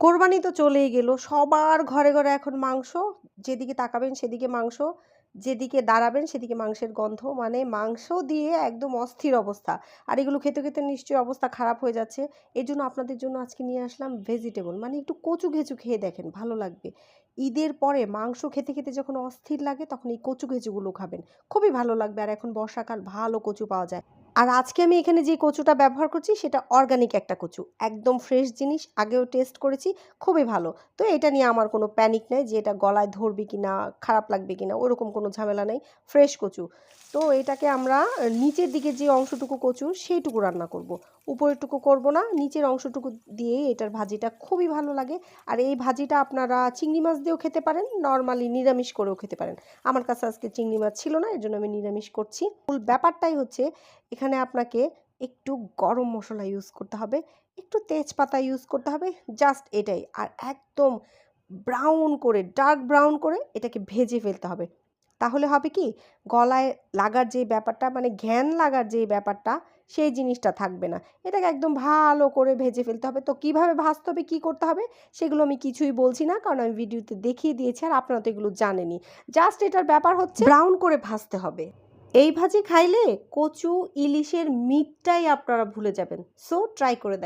কোরবানি তো চলেই গেল। সবার ঘরে ঘরে এখন মাংস। যেদিকে তাকাবেন সেদিকে মাংস। যেদিকে দাঁড়াবেন সেদিকে মাংসের গন্ধ। মানে মাংস দিয়ে একদম অস্থির অবস্থা। আর এগুলো খেতে খেতে নিশ্চয়ই অবস্থা খারাপ হয়ে যাচ্ছে। এজন্য জন্য আপনাদের জন্য আজকে নিয়ে আসলাম ভেজিটেবল মানে একটু কচু ঘেঁচু খেয়ে দেখেন, ভালো লাগবে। ঈদের পরে মাংস খেতে খেতে যখন অস্থির লাগে তখন এই কচু ঘেঁচুগুলো খাবেন। খুবই ভালো লাগবে আর এখন বর্ষাকাল, ভালো কচু পাওয়া যায়। আর আজকে আমি এখানে যে কচুটা ব্যবহার করছি সেটা অর্গানিক একটা কচু। একদম ফ্রেশ জিনিস, আগেও টেস্ট করেছি, খুবই ভালো। তো এটা নিয়ে আমার কোনো প্যানিক নেই যে এটা গলায় ধরবে কি না খারাপ লাগবে কি না ওরকম কোনো ঝামেলা নেই। ফ্রেশ কচু। তো এটাকে আমরা নিচের দিকে যে অংশটুকু কচু সেইটুকু রান্না করব। উপরেরটুকু করব না, নিচের অংশটুকু দিয়েই এটার ভাজিটা খুবই ভালো লাগে। আর এই ভাজিটা আপনারা চিংড়ি মাছ দিয়েও খেতে পারেন নর্মালি নিরামিষ করেও খেতে পারেন। আমার কাছে আজকে চিংড়ি মাছ ছিল না এর জন্য আমি নিরামিষ করছি। মূল ব্যাপারটাই হচ্ছে, এখানে আপনাকে একটু গরম মশলা ইউজ করতে হবে, একটু তেজপাতা ইউজ করতে হবে জাস্ট এটাই। আর একদম ব্রাউন করে ডার্ক ব্রাউন করে এটাকে ভেজে ফেলতে হবে। তাহলে হবে কি? গলায় লাগার যে ব্যাপারটা মানে ঘ্যান লাগার যে ব্যাপারটা, সেই জিনিসটা থাকবে না। এটাকে একদম ভালো করে ভেজে ফেলতে হবে। তো কীভাবে ভাজতে হবে, কী করতে হবে, সেগুলো আমি কিছুই বলছি না, কারণ আমি ভিডিওতে দেখিয়ে দিয়েছি আর আপনারা তো এগুলো জানেনই। জাস্ট এটার ব্যাপার হচ্ছে ব্রাউন করে ভাজতে হবে। এই ভাজি খাইলে কচু, ইলিশের মিটটাই আপনারা ভুলে যাবেন। সো, ট্রাই করে